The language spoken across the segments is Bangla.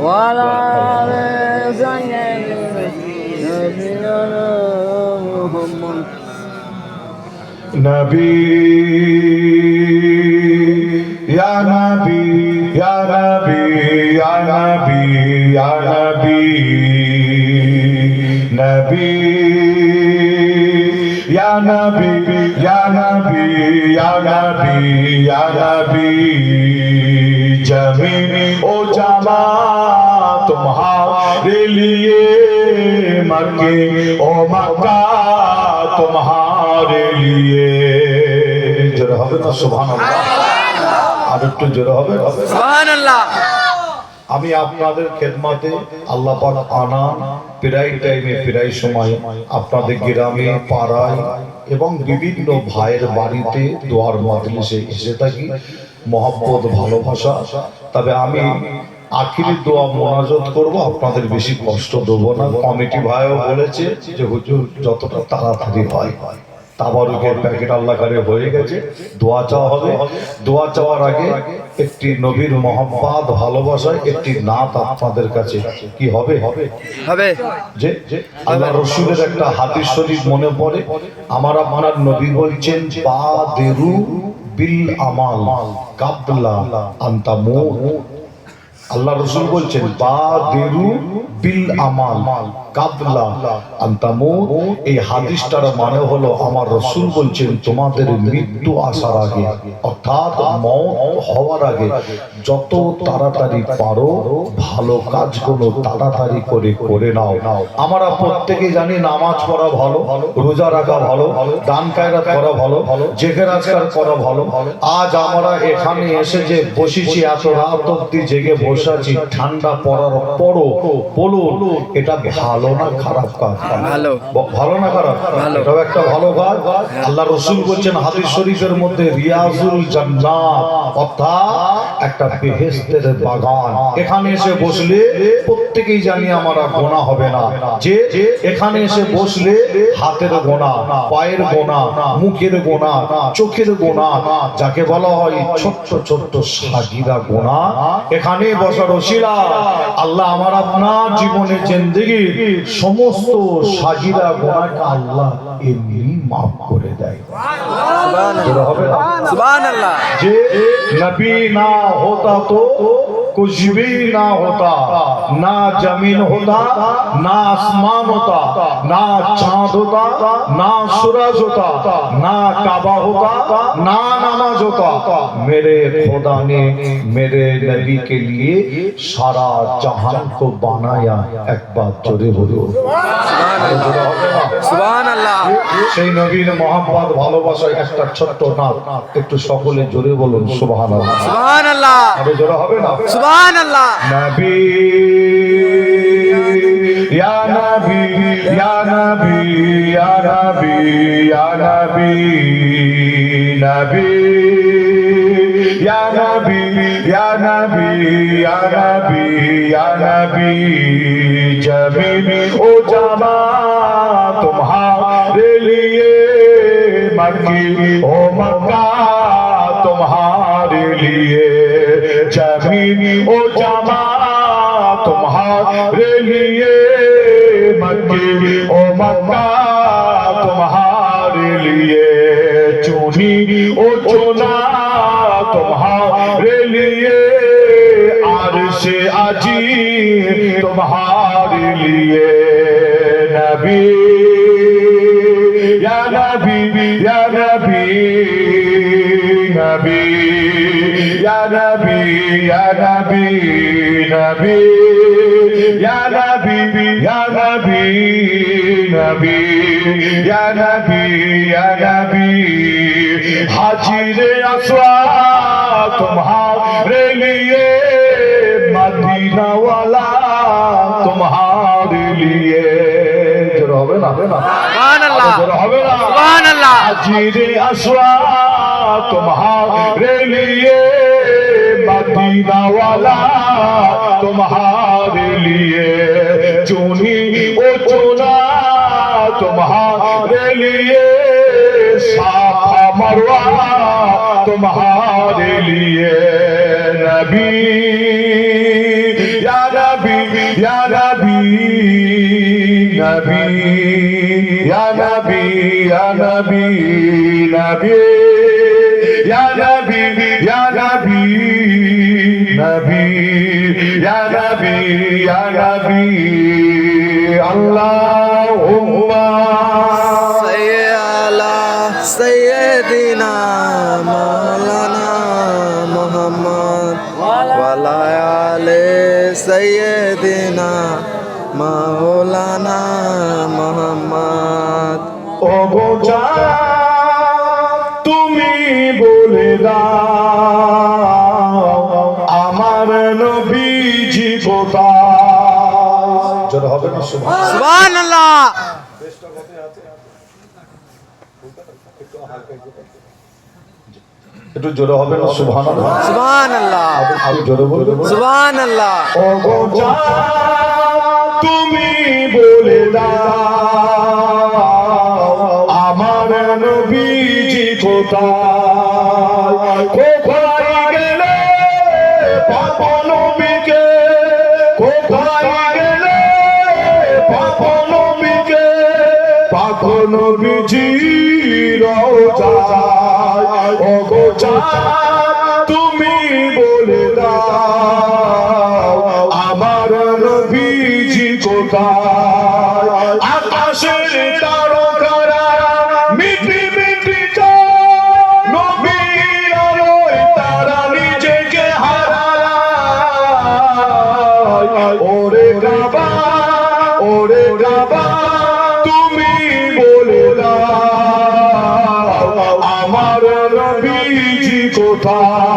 وعلى آل سيدنا نبينا محمد نبي يا نبي يا نبي يا نبي يا نبي نبي يا نبي يا نبي يا نبي يا نبي जमीन ओ जमा तुम्हारे लिए मक्के ओ मक्का तुम्हारे लिए জোরে হবে না সুবহানাল্লাহ আর একটু জোরে হবে সুবহানাল্লাহ আমি আপনাদের খেদমাতে আল্লাহ পাক আনা প্রায় টাইমে প্রায় সময় আপনাদের গ্রামে পাড়ায় এবং বিভিন্ন ভাইয়ের বাড়িতে দোয়ার মজলিসে এসে থাকি মহব্বত ভালোবাসা। তবে আমি আখিরি দোয়া মোনাজত করব আপনাদের বেশি কষ্ট দেবো না। কমিটি ভাইও বলেছে যে হুজুর যতটা তাড়াতাড়ি হয় তাবারুকের প্যাকেট আল্লাহ করে হয়ে গেছে দোয়া চাওয়া হবে। দোয়া চাওয়ার আগে একটি নবীর মোহাম্মদ ভালোবাসায় একটি নাত আপনাদের কাছে কি হবে? হবে। যে যে আল্লাহ রসুলের একটা হাদিস শরীফ মনে পড়ে আমার আপনার নবী বলছেন পা দেরু বিল আমাল কাবলা আন্তামু আল্লাহ রসুল বলছেন, বা বিল আমাল, কাবলা আন্তামু এই হাদিসটার মানে হলো, আমার রসুল বলছেন, তোমাদের মৃত্যু আসার আগে, অর্থাৎ মত হওয়ার আগে, যত তাড়াতাড়ি পারো, ভালো কাজগুলো তাড়াতাড়ি করে করে নাও। আমরা প্রত্যেকে জানি, নামাজ পড়া ভালো, রোজা রাখা ভালো, দান কায়রাত করা ভালো জেগের আজকার করা ভালো। আজ আমরা এখানে এসে যে বসেছি, এত রাত অব্দি জেগে বসে আছি ঠান্ডা পড়ার পরও বলুন এটা ভালো না খারাপ কাজ? ভালো। ভালো না খারাপ। এটাও একটা ভালো কাজ। আল্লাহ রসুল বলছেন হাদিস শরীফের মধ্যে রিয়াজুল জান্নাত অর্থাৎ একটা বেহেস্তের বাগান। এখানে এসে বসলে প্রত্যেকেই জানি আমার গোনা হবে না। যে এখানে এসে বসলে হাতের গোনা পায়ের গোনা মুখের গোনা চোখের গোনা যাকে বলা হয় ছোট্ট ছোট্ট সাগিরা গোনা এখানে বসার সরসিলা আল্লাহ আমার আপনার জীবনের জিন্দিগি সমস্ত সাজিদা গোনাকে আল্লাহ এমনি মাফ করে দেয়। যে নবী না হতা তো कुछ भी ना होता ना जमीन होता ना आसमान होता ना चांद होता ना सूरज होता ना काबा होता ना नमाज होता मेरे खुदा ने मेरे नबी के लिए सारा जहान को बनाया एक बात जोरे बोलो সুবহানাল্লাহ সেই নবীর মোহাম্মদ ভালোবাসায় একটা ছোট্ট নাম একটু সকলে জোরে বলুন সুবহান সুবহানাল্লাহ আরো জোরে হবে না সুবহানাল্লাহ নবী ইয়া নবী ইয়া নবী ইয়া নবী ইয়া নবী নবী ইয়া নবী ইয়া নবী ইয়া নবী ইয়া নবী জমিন ও জামা तुम्हारे लिए मक्की ओ मक्का तुम्हारे लिए जमीन ओ जमा तुम्हारे लिए मक्की ओ मक्का तुम्हारे लिए चुनी ओ चुना तुम्हारे लिए आरश अजी तुम्हारे लिए नबी या नबी या नबी नबी يا نبي يا نبي نبي. يا نبي يا نبي نبي. يا نبي يا نبي. حاجر اسوا تمہارے لیے مدینہ والا تمہارے لیے. جرا ہوے نا ہوے نا. سبحان اللہ جرا ہوے نا. سبحان اللہ. حاجر اسوا تمہارے لیے मदीना वाला तुम्हारे लिए चुनी वो चुना तुम्हारे लिए साफा मरवा तुम्हारे लिए नबी या नबी या नबी नबी या नबी या नबी नबी या नबी या नबी নবী ইয়া নবী ইয়া নবী আল্লাহুম্মা। সৈয়ালা সৈয়দিনা মাওলানা মোহাম্মদ ওয়ালা আলে সৈয়দিনা মাওলানা মোহাম্মদ। ও গোচা সুবহান একটু জোরে হবে না? আরও জোরে বলবে? সুবহানাল্লাহ। ও গোচা তুমি বলে দাও আমার নবীজি কোথায়? কোথায় নবীজি রোজায় ও গোচা তুমি বলে দাও, আমার নবীজি কোথায়? আকাশের তারকারা মিটি মিটি নবীর আলোয় তারা নিজেকে হারায়। ওরে গাবা ওরে গাবা নবীজি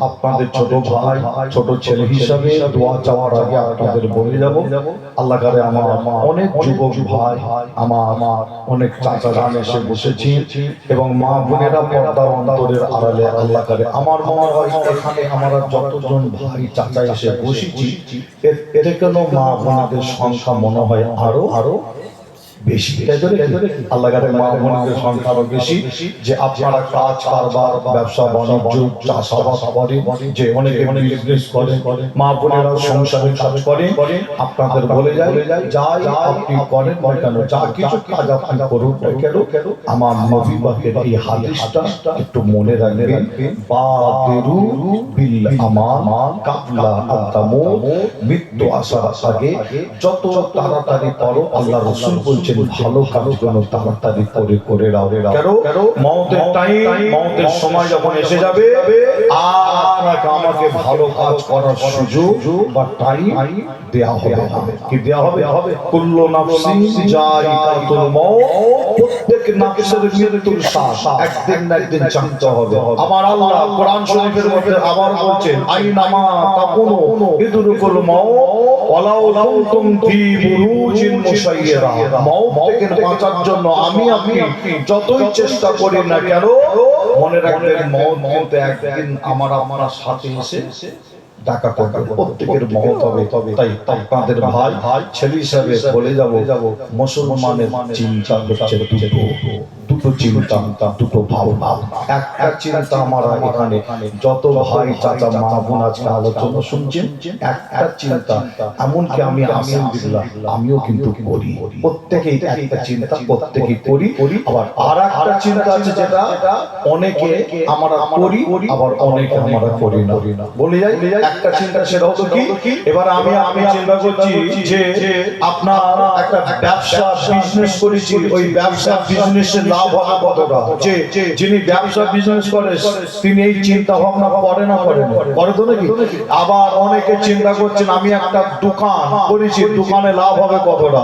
আপনাদের ছোট ভাই, ছোট ছেলে হিসাবে দোয়া চাওয়ার আগে আপনাদের বলে যাব। আল্লাহ কারে আমার অনেক যুবক ভাই, আমার আমার অনেক চাচা গান এসে বসেছি এবং মা বোনেরা পর্দার অন্তরের আড়ালে আল্লাহ কারে আমার মনে হয় এখানে আমরা যতজন ভাই চাচা এসে বসেছি এতে কেন মা বোনদের সংখ্যা মনে হয় আরও আরও? বেশি আল্লাহ কারে মা বোনদের সংখ্যা বেশি যে আপনারা কাজ কারবার ব্যবসা বাণিজ্য চাষাবাদ করে যে অনেকে বিজনেস করে মা বোনেরা সংসারে কাজ করে আপনাদের বলে যায় যাই আপনি করেন না কেন যা কিছু কাজ আপনি করুন না কেন আমার নবী পাকের এই হাদিসটা একটু মনে রাখবেন। বাদেরু বিল আমান কাবলা আতামু মৃত্যু আসার আগে যত তাড়াতাড়ি করো আল্লাহ রাসূল বলছেন ভালো কাজ যেন তাড়াতাড়ি করে করে রাও কেন? মমতের টাইম মমতের সময় যখন এসে যাবে আপনাকে আমাকে ভালো কাজ করার সুযোগ বা টাইম দেয়া হবে কি দেয়া হবে? হবে জায়কাতুল মাউত। প্রত্যেক নাফসের মৃত্যুর শ্বাস একদিন না একদিন হবে। আমার আল্লাহ কোরআন শরীফের মধ্যে আবার বলছেন আইনামা তাকুনু ইদরুকুল মাউত, ওয়ালাউ কুনতুম ফি বুরুজিন মাউত থেকে বাঁচার জন্য আমি আপনি যতই চেষ্টা করি না কেন মনে রাখবেন মত কিন্তু একদিন আমার আপনার সাথে এসে ডাকা করবে। প্রত্যেকের মত হবে তবে তাই আপনাদের ভাই ভাই ছেলে হিসাবে বলে যাব। যাব। মুসলমানের চিন্তা হচ্ছে দুটো চিন্তা দুটো ভাবনা একটা চিন্তা আমার এখানে, যত ভাই চাচা, মা বোন আজকে আলোচনা শুনছেন একটা চিন্তা। এমনকি আমি আমিন দিল্লাহ আমিও কিন্তু করি। প্রত্যেকেই একটা চিন্তা, প্রত্যেকেই করি। আবার আর একটা চিন্তা আছে যেটা, অনেকে আমরা করি, আবার অনেকে আমরা করি না। বলে যাই, একটা চিন্তা সেটা হতো কি? এবার আমি আমি চিন্তা করছি যে, আপনার একটা ব্যবসা বিজনেস করেছি, ওই ব্যবসা বিজনেসের লাভ হবে কতটা যে যিনি ব্যবসা বিজনেস করে তিনি এই চিন্তা ভাবনা করে না করে করে তো নাকি? আবার অনেকে চিন্তা করছেন আমি একটা দোকান করেছি দোকানে লাভ হবে কতটা?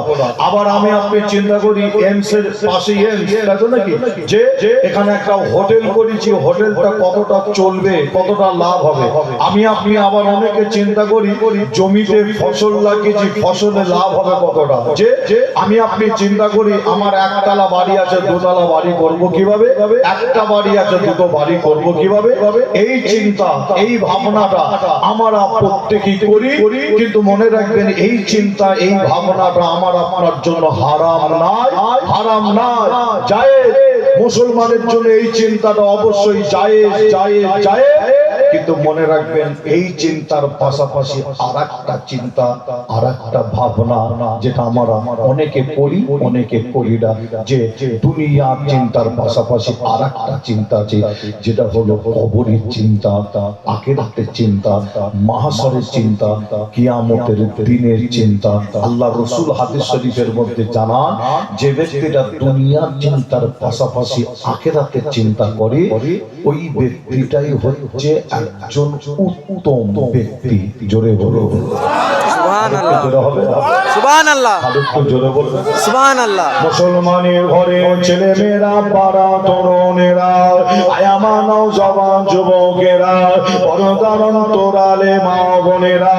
আবার আমি আপনি চিন্তা করি এমস এর পাশে এমস তো নাকি? যে এখানে একটা হোটেল করেছি হোটেলটা কতটা চলবে কতটা লাভ হবে? আমি আপনি আবার অনেকে চিন্তা করি জমিতে ফসল লাগিয়েছি ফসলে লাভ হবে কতটা? যে আমি আপনি চিন্তা করি আমার একতলা বাড়ি আছে দোতলা বাড়ি করব কীভাবে? একটা বাড়ি আছে, দুটো বাড়ি করব কীভাবে? এই চিন্তা, এই ভাবনাটা আমরা প্রত্যেকেই করি, কিন্তু মনে রাখবেন এই চিন্তা, এই ভাবনাটা আমার আপনার জন্য হারাম নাই হারাম নাই যায় মুসলমানের জন্য এই চিন্তাটা অবশ্যই যায় যায় যায় কিন্তু মনে রাখবেন, এই চিন্তার পাশাপাশি আর একটা চিন্তা আর একটা ভাবনা যেটা আমরা অনেকে করি অনেকে করি না, যে দুনিয়ার চিন্তার পাশাপাশি আর একটা চিন্তা আছে, যেটা হলো কবরের চিন্তা, আখেরাতের চিন্তা মাহাসরের চিন্তা, কিয়ামতের দিনের চিন্তা। আল্লাহ রসুল হাদিস শরীফের মধ্যে জানান, যে ব্যক্তিটা দুনিয়ার চিন্তার পাশাপাশি আখেরাতের চিন্তা করে, ওই ব্যক্তিটাই হচ্ছে একজন উত্তম ব্যক্তি। জোরে বলো। মুসলমানের ঘরে ছেলে মেয়েরা পাড়া তরুণেরা জবান যুবকেরা পরদারণ তোরালে মা বোনেরা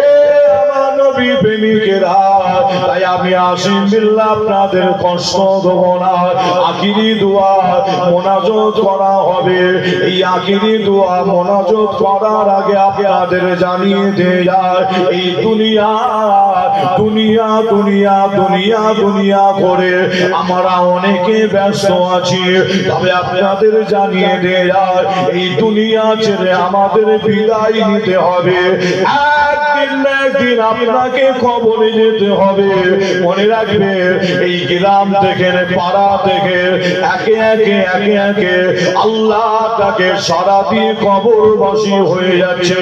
এ আমার নবী প্রেমিকেরা তাই আমি আসি বিল্লাহ আপনাদের কষ্ট দেব না। আখিরি দোয়া মোনাজত করা হবে। এই আখিরি দোয়া মোনাজত করার আগে আপনাদের জানিয়ে দেয়া এই দুনিয়া দুনিয়া দুনিয়া দুনিয়া দুনিয়া করে আমরা অনেকে ব্যস্ত আছি। তবে আপনাদের জানিয়ে দেয়া এই দুনিয়া ছেড়ে আমাদের বিদায় নিতে হবে। একদিন একদিন আপনাকে খবরে যেতে হবে। মনে রাখবে, এই গ্রাম থেকে পাড়া থেকে একে একে একে একে আল্লাহ তাকে সারা দিয়ে কবর বসি হয়ে যাচ্ছে।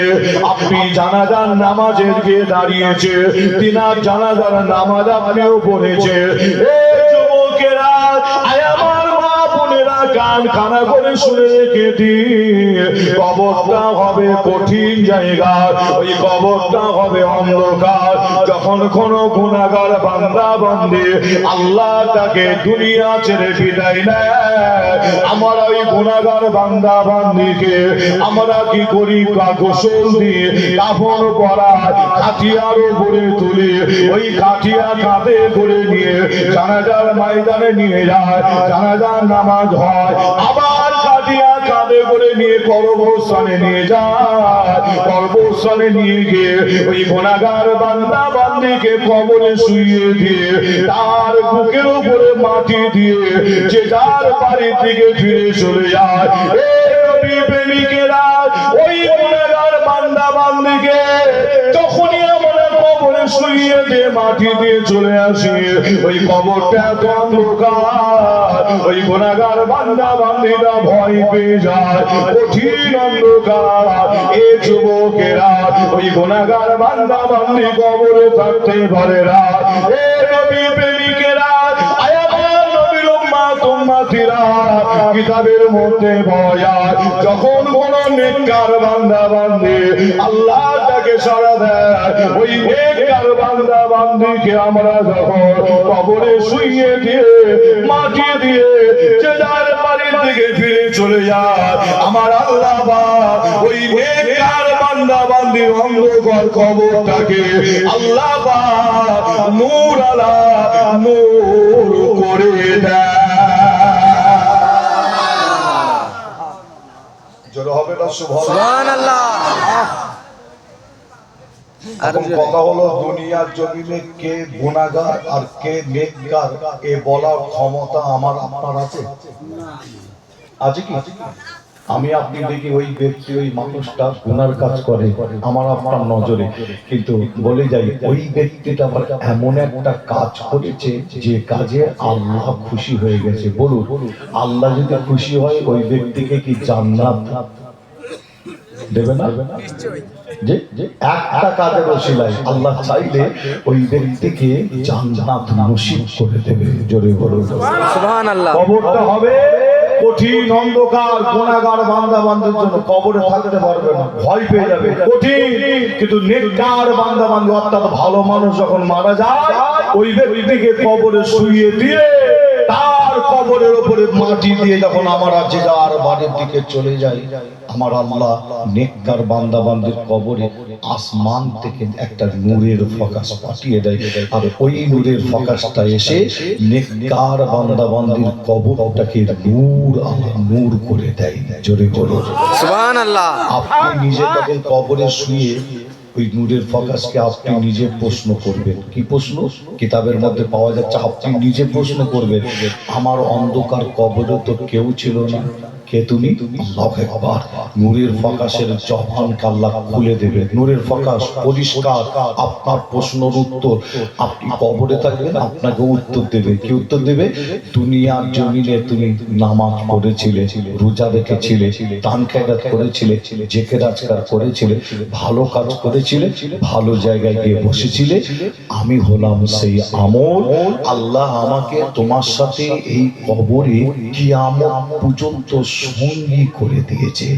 আপনি জানাজার নামাজের গিয়ে দাঁড়িয়েছে, তিনার জানাজার নামাজ আপনিও পড়েছে। এ কান খানা করে শুনে দিন কবরটা হবে কঠিন জায়গা ওই কবরটা হবে অন্ধকার। যখন কোন গুণাগার বান্দা বান্দে, আল্লাহ তাকে দুনিয়া ছেড়ে বিদায় নেয়। আমার ওই গুণাগার বান্দা বান্দিকে আমরা কি করি? গোসল দিয়ে কাপড় পরা খাটিয়ার উপরে তুলে, ওই খাটিয়া কাঁধে করে নিয়ে জানাজার ময়দানে নিয়ে যায়। জানাজার নামাজ হয় আবার কাঁধে করে নিয়ে কর্মস্থানে নিয়ে যায়, কর্মস্থানে নিয়ে গিয়ে ওই গুণাগার বান্দা বান্দিকে দিয়ে তার বুকের উপরে মাটি দিয়ে যে যার বাড়ির দিকে ফিরে চলে যায়। ওই গুণাগার বান্দা বান্দিকে তখনই আমরা কবরে শুয়ে দিয়ে মাটি দিয়ে চলে আসি। ওই কবরটা এত অন্ধকার, ওই গোনাগার বান্দা বান্দিরা ভয় পেয়ে যায়, কঠিন অন্ধকার। এ যুবকেরা, ওই গোনাগার বান্দা বান্দি কবরে থাকতে পারে না। কিতাবের মধ্যে বয়া যখন কোন নেককার বান্দা বান্দি, আল্লাহ তাকে সারা দেয়। ওই নেককার বান্দা বান্দিকে আমরা যখন কবরে শুইয়ে দিয়ে, মাটি দিয়ে যে বাড়ির দিকে ফিরে চলে যায় আমার আল্লাহ ওই নেককার বান্দা বান্দির অন্ধকার কবরটাকে আল্লাহ নূর আলা নূর করে দেয়। জোরে হবে না এখন কথা হলো দুনিয়ার জমিনে কে গুণাগার আর কে নেককার এ বলার ক্ষমতা আমার আপনার আছে? আছে কি? আমি আপনি দেখি ওই ব্যক্তি ওই মানুষটা গুনার কাজ করে আমার আপনার নজরে। কিন্তু বলে যাই ওই ব্যক্তিটা আবার এমন একটা কাজ করেছে যে কাজে আল্লাহ খুশি হয়ে গেছে। বলুন আল্লাহ যদি খুশি হয় ওই ব্যক্তিকে কি জান্নাত দেবে না? যে একটা কাজের ওসিলায় আল্লাহ চাইলে ওই ব্যক্তিকে জান্নাত নসিব করে দেবে। জোরে বলুন। সুবহান আল্লাহ কবরটা হবে? কঠিন অন্ধকার, গুণাগার বান্দা বান্ধব জন্য কবরে থাকতে পারবে না। ভয় পেয়ে যাবে। কঠিন, কিন্তু নেককার বান্দা বান্ধব অর্থাৎ ভালো মানুষ যখন মারা যায়, ওই ব্যক্তিকে কবরে শুয়ে দিয়ে কবরের উপরে মাটি দিয়ে যখন আমার যে যার বাড়ির দিকে চলে যায় আমার আল্লাহ নেককার বান্দা বান্দির কবরে আসমান থেকে একটা নূরের ফোকাস পাঠিয়ে দেয়। আর ওই নূরের ফোকাসটা এসে নেককার বান্দা বান্দির কবরটাকে নূর আল্লাহ নূর করে দেয়। জোরে বলো সুবহান আল্লাহ আপনি নিজে তখন কবরে শুয়ে ওই নূরের ফোকাসকে আপনি নিজে প্রশ্ন করবেন কি প্রশ্ন? কিতাবের মধ্যে পাওয়া যাচ্ছে আপনি নিজে প্রশ্ন করবেন আমার অন্ধকার কবরে তো কেউ ছিল না। কে তুমি? আল্লাহু আকবার। নূরের ফোকাসের জবান আল্লাহ খুলে দেবে। নূরের ফোকাস পরিষ্কার, আপনার প্রশ্নের উত্তর। আপনি কবরে থাকবেন, আপনাকে উত্তর দেবে। কি উত্তর দেবে? দুনিয়ার জমিনে তুমি নামাজ পড়েছিলে, রোজা রেখেছিলে, দান খেরাত করেছিলে, জেকে রাজকার করেছিলে, ভালো কাজ করেছিলে, ভালো জায়গায় গিয়ে বসেছিলে। আমি হলাম সেই আমল। আল্লাহ আমাকে তোমার সাথে এই কবরে কিয়ামত পর্যন্ত সঙ্গী করে দিয়েছে।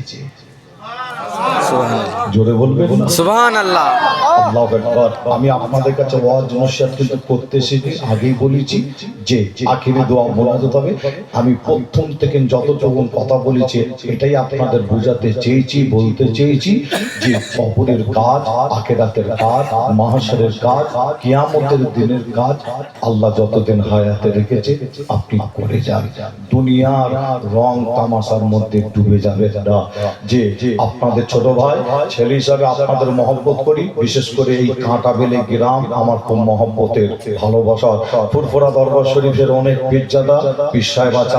জোরে বলবেন সুবহান আল্লাহ আল্লাহু আকবার। আমি আপনাদের কাছে ওয়াজ নসিহত কিন্তু করতে এসেছি আগেই বলেছি যে আখিরে দোয়া মোনাজাত হবে। আমি প্রথম থেকে যতটুকু কথা বলেছি এটাই আপনাদের বোঝাতে চেয়েছি বলতে চেয়েছি যে কবরের কাজ আখেরাতের কাজ মাহাসরের কাজ কিয়ামতের দিনের কাজ আল্লাহ যতদিন হায়াতে রেখেছে আপনি করে যান। দুনিয়ার রং তামাশার মধ্যে ডুবে যাবে। না যে আপনাদের ছোট ভাই ছেলে হিসাবে আপনাদের মহব্বত করি। বিশেষ করে এই কাঁটা বেলে গ্রাম আমার খুব মহব্বতের ভালোবাসা। ফুরফুরা দরবার শরীফের অনেক পীরজাদা, পীর সাহেব আছে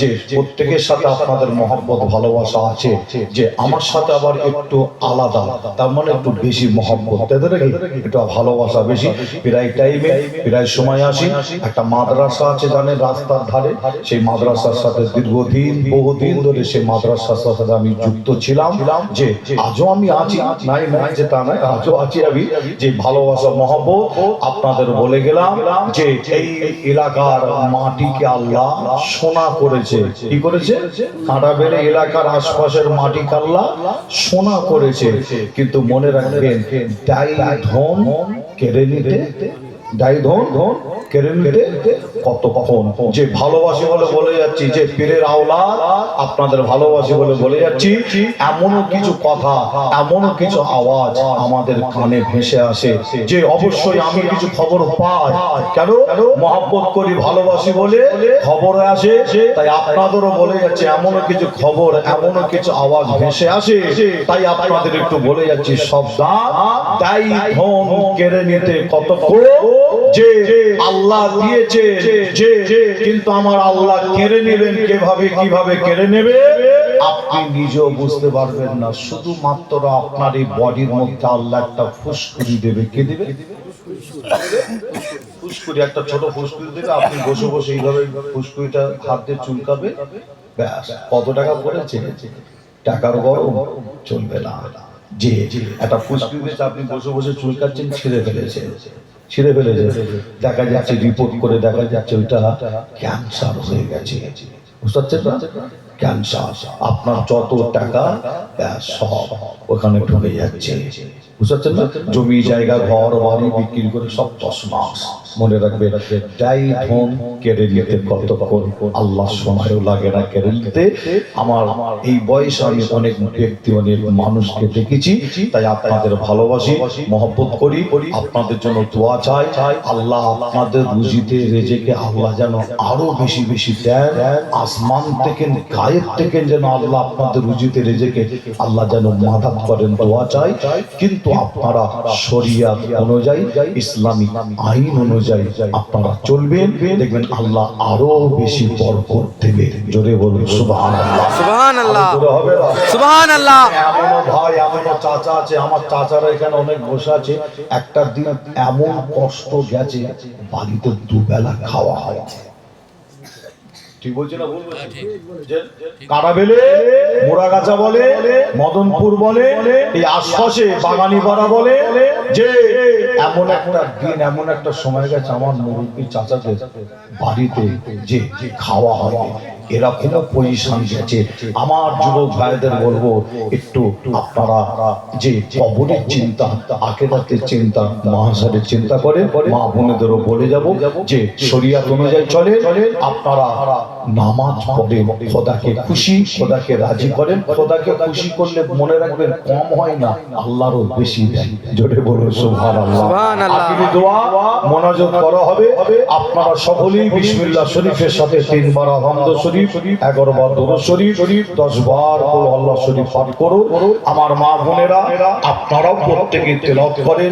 যে প্রত্যেকের সাথে আপনাদের মহব্বত, ভালোবাসা আছে, যে আমার সাথে আবার একটু আলাদা, তার মানে একটু বেশি মহব্বত। তাদের একটু ভালোবাসা বেশি। প্রায় টাইমে, প্রায় সময় আসি, একটা মাদ্রাসা আছে জানেন রাস্তার ধারে, সেই মাদ্রাসার সাথে দীর্ঘদিন, বহুদিন ধরে সেই মাদ্রাসার সাথে আমি যুক্ত ছিলাম। যে আজও আমি আছি। নাই নাই যে তা নাই আজও আছি আমি। যে ভালোবাসা, মহব্বত আপনাদের বলে গেলাম যে এই এলাকার মাটিকে আল্লাহ সোনা করেছে। কি করেছে? কাঁটাবেড়ে এলাকার আশপাশের মাটি কাল্লা সোনা করেছে। কিন্তু মনে রাখবেন ডাই ধন কেড়ে নিতে ডাই ধন কেড়ে নিতে কতক্ষণ যে ভালোবাসি বলে বলে যাচ্ছি, যে পীরের আওলা আপনাদের ভালোবাসি বলে বলে যাচ্ছি, এমনও কিছু কথা, এমনও কিছু আওয়াজ আমাদের কানে ভেসে আসে, যে অবশ্যই আমি কিছু খবর পাই। কেন? মহাব্বত করি, ভালোবাসি বলে খবর আসে, তাই আপনাদেরও বলে যাচ্ছে, এমনও কিছু খবর, এমনও কিছু আওয়াজ ভেসে আসে, তাই আপনাদের একটু বলে যাচ্ছি, সাবধান, তাই ধন কেড়ে নিতে কতক্ষণ যে আল্লাহ দিয়েছে, যে কিন্তু আমার আল্লাহ কেড়ে নেবেন কীভাবে কীভাবে কেড়ে নেবে? আপনি নিজেও বুঝতে পারবেন না। শুধুমাত্র আপনার এই বডির মধ্যে আল্লাহ একটা ফুসকুড়ি দেবে। কে দেবে? ফুসকুড়ি, একটা ছোট ফুসকুড়ি দেবে। আপনি বসে বসে এইভাবে ফুসকুড়িটা হাত দিয়ে চুলকাবে। ব্যাস, কত টাকা পড়েছে টাকার গরম চলবে না। যে একটা ফুসকুড়ি আপনি বসে বসে চুলকাচ্ছেন, ছিঁড়ে ফেলেছে ছিঁড়ে ফেলেছে। দেখা যাচ্ছে রিপোর্ট করে দেখা যাচ্ছে ওইটা ক্যান্সার হয়ে গেছে। বুঝতে পারছেন না? ক্যান্সার আপনার যত টাকা সব ওখানে ঢুকে যাচ্ছে। বুঝতে পারছেন না? জমি জায়গা ঘর বাড়ি বিক্রি করে সব তসমাস মনে রাখবে, যাই ধন কেড়ে নিতে কতক্ষণ আল্লাহ সময়ও লাগে না কেড়ে নিতে। আমার এই বয়সে আমি অনেক ব্যক্তি, অনেক মানুষকে দেখেছি, তাই আপনাদের ভালোবাসি, মহব্বত করি, আপনাদের জন্য দোয়া চাই। আল্লাহ আপনাদের রুজিতে, রেজেকে আল্লাহ যেন আরও বেশি বেশি দেন, আসমান থেকে, গায়েব থেকে যেন আল্লাহ আপনাদের রুজিতে, রেজেকে আল্লাহ যেন মাদাত করেন, দোয়া চাই। কিন্তু আপনারা শরিয়া অনুযায়ী, ইসলামিক আইন অনুযায়ী আপনারা চলবেন। দেখবেন আল্লাহ আরও বেশি বরকত দেবে। জোরে বলুন সুবহান আল্লাহ সুবহান আল্লাহ সুবহান আল্লাহ ভাই চাচা আছে আমার চাচারা এখানে অনেক বসে আছে। একটা দিন এমন কষ্ট গেছে বাড়িতে দুবেলা খাওয়া হয় ঠিক বলছি না ভুল বলছি? কারাবেলে মোড়াগাছা বলে মদনপুর বলে এই আশপাশে বাগানিপাড়া বলে যে এমন একটা দিন এমন একটা সময় গেছে আমার মুরব্বী চাচাদের বাড়িতে যে যে খাওয়া হয় এরকম পজিশন গেছে আমার যুবক ভাইদের বলব একটু আপনারা যে কবরের চিন্তা আখেরাতের চিন্তা মহাসারের চিন্তা করে মা বোনেদেরও বলে যাব যে শরিয়াত অনুযায়ী চলে আপনারা নামাজ পড়েন খোদাকে খুশি খোদাকে রাজি করেন খোদাকে খুশি করলে মনে রাখবেন কম হয় না আল্লাহরও বেশি জোরে বলুন সুবহানাল্লাহ। দোয়া মনোযোগ করা হবে। আপনারা সকলেই বিসমিল্লাহ শরীফের সাথে তিনবার আহমদ শরীফ, এগারো বার দরুদ শরীফ মা বোনেরা, আপনারাও প্রত্যেকে তেলাওয়াত করে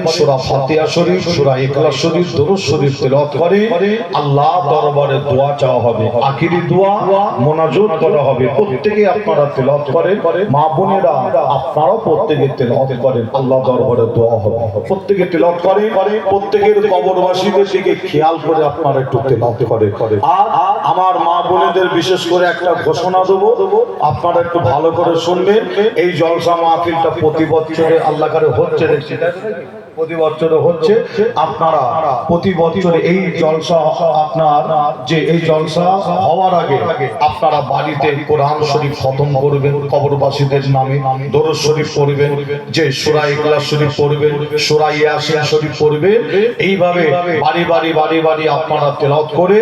আল্লাহ দরবারে দোয়া চাওয়া হবে আপনারা তেলাওয়াত করেন। মা বোনেরা, আপনারাও প্রত্যেকে তেলাওয়াত করেন। আল্লাহ দরবারে দোয়া হবে। প্রত্যেকে তেলাওয়াত করে প্রত্যেকের কবরবাসীদের দিকে খেয়াল করে আপনারা একটু তেলাওয়াত করে আর আমার মা বোনেদের বিশেষ করে একটা ঘোষণা দেবো আপনারা একটু ভালো করে শুনবেন এই জলসা মাহফিলটা প্রতি বছরে আল্লাহ করে হচ্ছে দেখছি? প্রতি হচ্ছে। আপনারা প্রতি এই জলসা আপনার যে এই জলসা হওয়ার আগে আপনারা বাড়িতে কোরআন শরীফ খতম করবেন, কবরবাসীদের নামে দরুদ শরীফ পড়বেন, যে সূরা ইখলাস শরীফ পড়বেন শরীফ পড়বেন। এইভাবে বাড়ি বাড়ি বাড়ি বাড়ি আপনারা তেলাওয়াত করে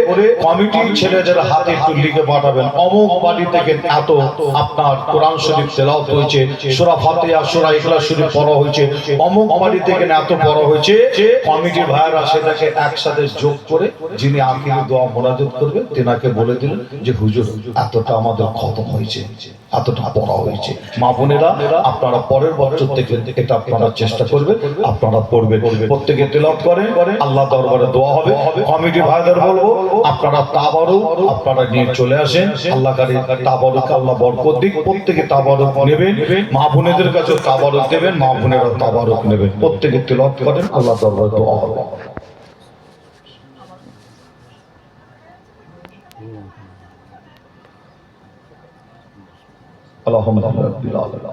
কমিটি ছেলেদের হাতে একটু লিখে পাঠাবেন। অমুক বাড়ি থেকে এত আপনার কোরআন শরীফ তেলাওয়াত হয়েছে, সূরা ফাতিহা, সূরা ইখলাস শরীফ পড়া হয়েছে। অমুক বাড়ি থেকে এত বড় হয়েছে, কমিটির ভাইয়েরা সেটাকে একসাথে যোগ করে যিনি আমি দোয়া মোনাজাত করবেন, তেনাকে বলে দিলেন যে, হুজুর, এতটা আমাদের খতম হয়েছে। এতটা পড়া হয়েছে। মা বোনেরা, আপনারা পরের বছর থেকে এটা আপনারা চেষ্টা করবেন, আপনারা পড়বেন। প্রত্যেকে তেলাওয়াত করেন, আল্লাহ দরবারে দোয়া হবে। কমিটি ভাইদের বলব, আপনারা তাবারুক, আপনারা নিয়ে চলে আসেন। আল্লাহ কারি আল্লাহ বরকত দিক, প্রত্যেকে তাবারুক নেবেন। মা বোনেদের কাছে তাবারুক দেবেন, মা বোনেরা তাবারুক নেবেন। প্রত্যেকে তেলাওয়াত করেন, আল্লাহ দরবারে দোয়া হবে। আলহামদুলিল্লাহ রাব্বিল আলামিন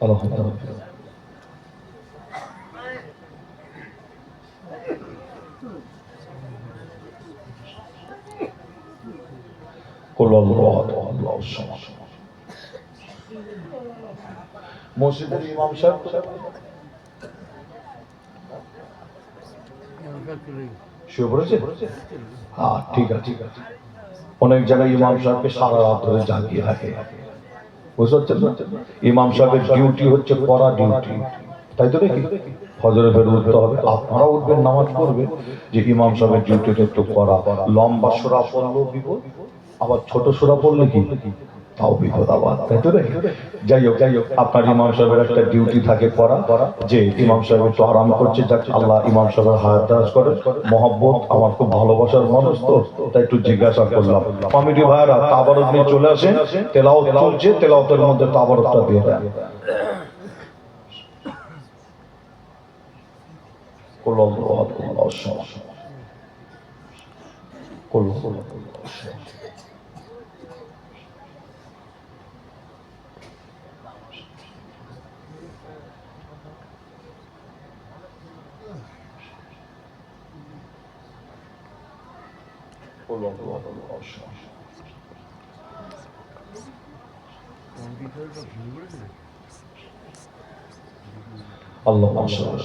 আলহামদুলিল্লাহ قل الله احد الله الصمد মসজিদের ইমাম সাহেব কোথায়? শুয়ে পড়েছে হ্যাঁ ঠিক আছে ঠিক আছে অনেক জায়গায় ইমাম সাহেবকে সারা রাত ধরে জাগিয়ে রাখে বুঝতে পারছেন? ইমাম সাহেবের ডিউটি হচ্ছে পড়া ডিউটি তাই তো নাকি? ফজরে ফের উঠতে হবে আপনারা উঠবেন, নামাজ পড়বে যে ইমাম সাহেবের ডিউটিটা একটু করা। লম্বা সোরা বিপদ। আবার ছোট সোরা পড়লে কি? তাও বিপদ আবার তাই তো নাকি যাই হোক যাই হোক আপনার ইমাম সাহেবের একটা ডিউটি থাকে করা যে ইমাম সাহেব একটু আরাম করছে যাক আল্লাহ ইমাম সাহেবের হায়াত দারাজ করে মহব্বত আমার খুব ভালোবাসার মানুষ তো তাই একটু জিজ্ঞাসা করলাম কমিটি ভাইরা তাবারত নিয়ে চলে আসেন তেলাও চলছে তেলাওতের মধ্যে তাবারতটা দিয়ে দেন قل الله احد الله الصمد قل هو الله الصمد قل الله Olan bu adamı aşağı. Allah maşallah.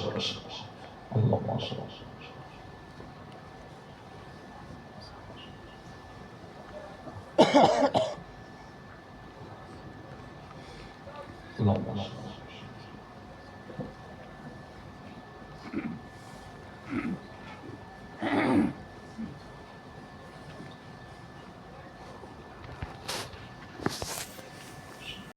Allah maşallah.